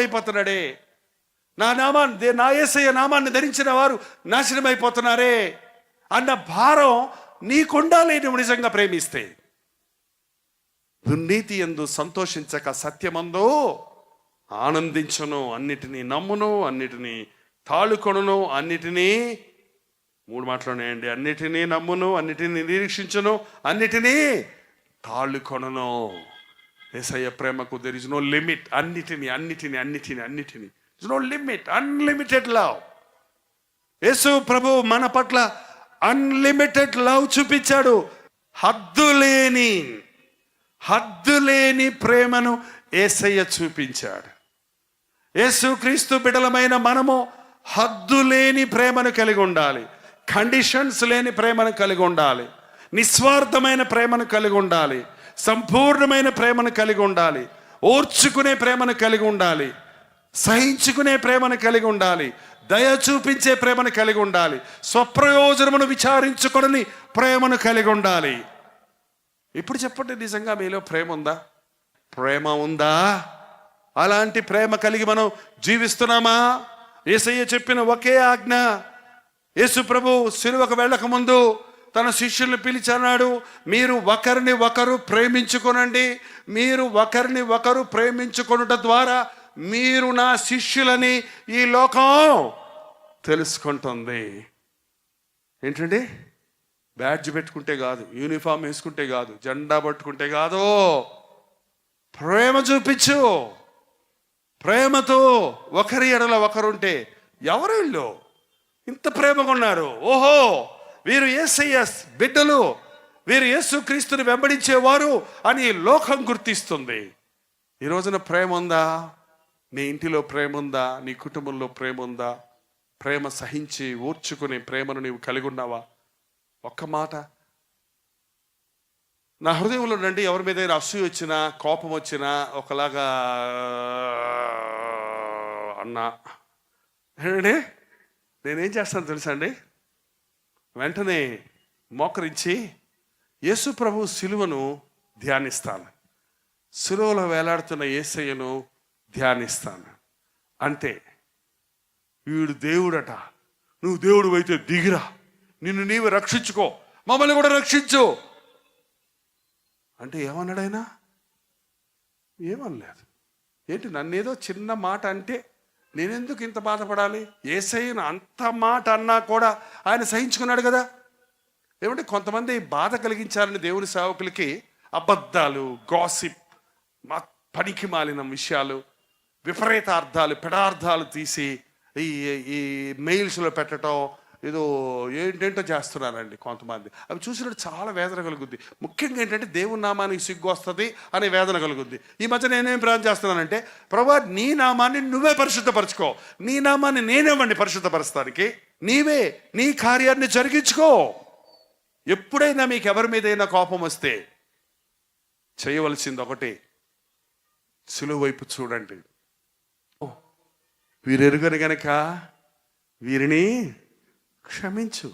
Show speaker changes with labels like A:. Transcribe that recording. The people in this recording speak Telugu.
A: అయిపోతున్నాడే. నా నామాన్ని నా ఏసయ్య నామాన్ని ధరించిన వారు నాశనం అయిపోతున్నారే అన్న భారం నీకుండాలి నువ్వు నిజంగా ప్రేమిస్తే. దుర్నీతి ఎందు సంతోషించక సత్యమందో ఆనందించను అన్నిటినీ నమ్మును అన్నిటినీ తాళుకొనును అన్నిటినీ మూడు మాటలున్నాయండి అన్నిటినీ నమ్మును అన్నిటినీ నిరీక్షించును అన్నిటినీ తాళుకొనను. ఏసయ్య ప్రేమకు దెర్ ఇస్ నో లిమిట్ అన్నిటిని అన్నిటిని అన్నిటిని అన్నిటిని. Is no limit unlimited love Yesu ప్రభు మన పట్ల అన్లిమిటెడ్ లవ్ చూపించాడు. హద్దు లేని హద్దు లేని ప్రేమను ఏసయ్య చూపించాడు. యేసు క్రీస్తు బిడలమైన మనము హద్దు లేని ప్రేమను కలిగి ఉండాలి. కండిషన్స్ లేని ప్రేమను కలిగి ఉండాలి. నిస్వార్థమైన ప్రేమను కలిగి ఉండాలి. సంపూర్ణమైన ప్రేమను కలిగి ఉండాలి. ఓర్చుకునే ప్రేమను కలిగి ఉండాలి. సహించుకునే ప్రేమను కలిగి ఉండాలి. దయ చూపించే ప్రేమను కలిగి ఉండాలి. స్వప్రయోజనమును విచారించుకొని ప్రేమను కలిగి ఉండాలి. ఇప్పుడు చెప్పండి నిజంగా మీలో ప్రేమ ఉందా? ప్రేమ ఉందా? అలాంటి ప్రేమ కలిగి మనం జీవిస్తున్నామా? ఏసయ్య చెప్పిన ఒకే ఆజ్ఞ. యేసు ప్రభు సిలువకు వెళ్ళక ముందు తన శిష్యుల్ని పిలిచన్నాడు మీరు ఒకరిని ఒకరు ప్రేమించుకొనండి. మీరు ఒకరిని ఒకరు ప్రేమించుకొనుట ద్వారా మీరు నా శిష్యులని ఈ లోకం తెలుసుకుంటుంది. ఏంటండి? బ్యాడ్జ్ పెట్టుకుంటే కాదు యూనిఫామ్ వేసుకుంటే కాదు జెండా పట్టుకుంటే కాదు ప్రేమ చూపించు. ప్రేమతో ఒకరి ఎడల ఒకరుంటే ఎవరు వీళ్ళు? ఇంత ప్రేమగా ఉన్నారు. ఓహో! వీరు ఏసయ్య బిడ్డలు వీరు యేసు క్రీస్తుని వెంబడించేవారు అని లోకం గుర్తిస్తుంది. ఈ రోజున ప్రేమ ఉందా నీ ఇంటిలో ప్రేమ ఉందా నీ కుటుంబంలో ప్రేమ ఉందా ప్రేమ సహించి ఓర్చుకునే ప్రేమను నీవు కలిగి ఉన్నావా ఒక్క మాట. నా హృదయంలో నుండి ఎవరి మీద అసూయ వచ్చినా కోపం వచ్చినా ఒకలాగా అన్నా. నేనేం చేస్తాను తెలుసా అండి? వెంటనే మోకరించి యేసు ప్రభు సిలువను ధ్యానిస్తాను. సిలువలో వేలాడుతున్న యేసయ్యను ధ్యానిస్తాను. అంతే వీడు దేవుడట. నువ్వు దేవుడు అయితే దిగిరా. నిన్ను నీవు రక్షించుకో. మమ్మల్ని కూడా రక్షించు. అంటే ఏమన్నాడైనా ఏమనలేదు. ఏంటి నన్నేదో చిన్న మాట అంటే నేనెందుకు ఇంత బాధపడాలి? ఏసైన అంత మాట అన్నా కూడా ఆయన సహించుకున్నాడు కదా. ఏమంటే కొంతమంది బాధ కలిగించాలని దేవుని సేవకులకి అబద్ధాలు గాసిప్ మా పనికి మాలిన విషయాలు విపరీత అర్థాలు పెడార్థాలు తీసి ఈ ఈ మెయిల్స్లో పెట్టడం ఏదో ఏంటేంటో చేస్తున్నారండి కొంతమంది. అవి చూసినట్టు చాలా వేదన కలుగుద్ది. ముఖ్యంగా ఏంటంటే దేవుని నామానికి సిగ్గు వస్తుంది అనే వేదన కలుగుద్ది. ఈ మధ్య నేనేం ప్రార్థన చేస్తున్నానంటే ప్రభా నీ నామాన్ని నువ్వే పరిశుద్ధపరచుకో. నీ నామాన్ని నేనేమండి పరిశుద్ధపరచడానికి. నీవే నీ కార్యాన్ని జరిగించుకో. ఎప్పుడైనా మీకు ఎవరి మీదైనా కోపం వస్తే చేయవలసింది ఒకటి. సులువు వైపు చూడండి. వీరెరుగని గనక? వీరిని క్షమించు.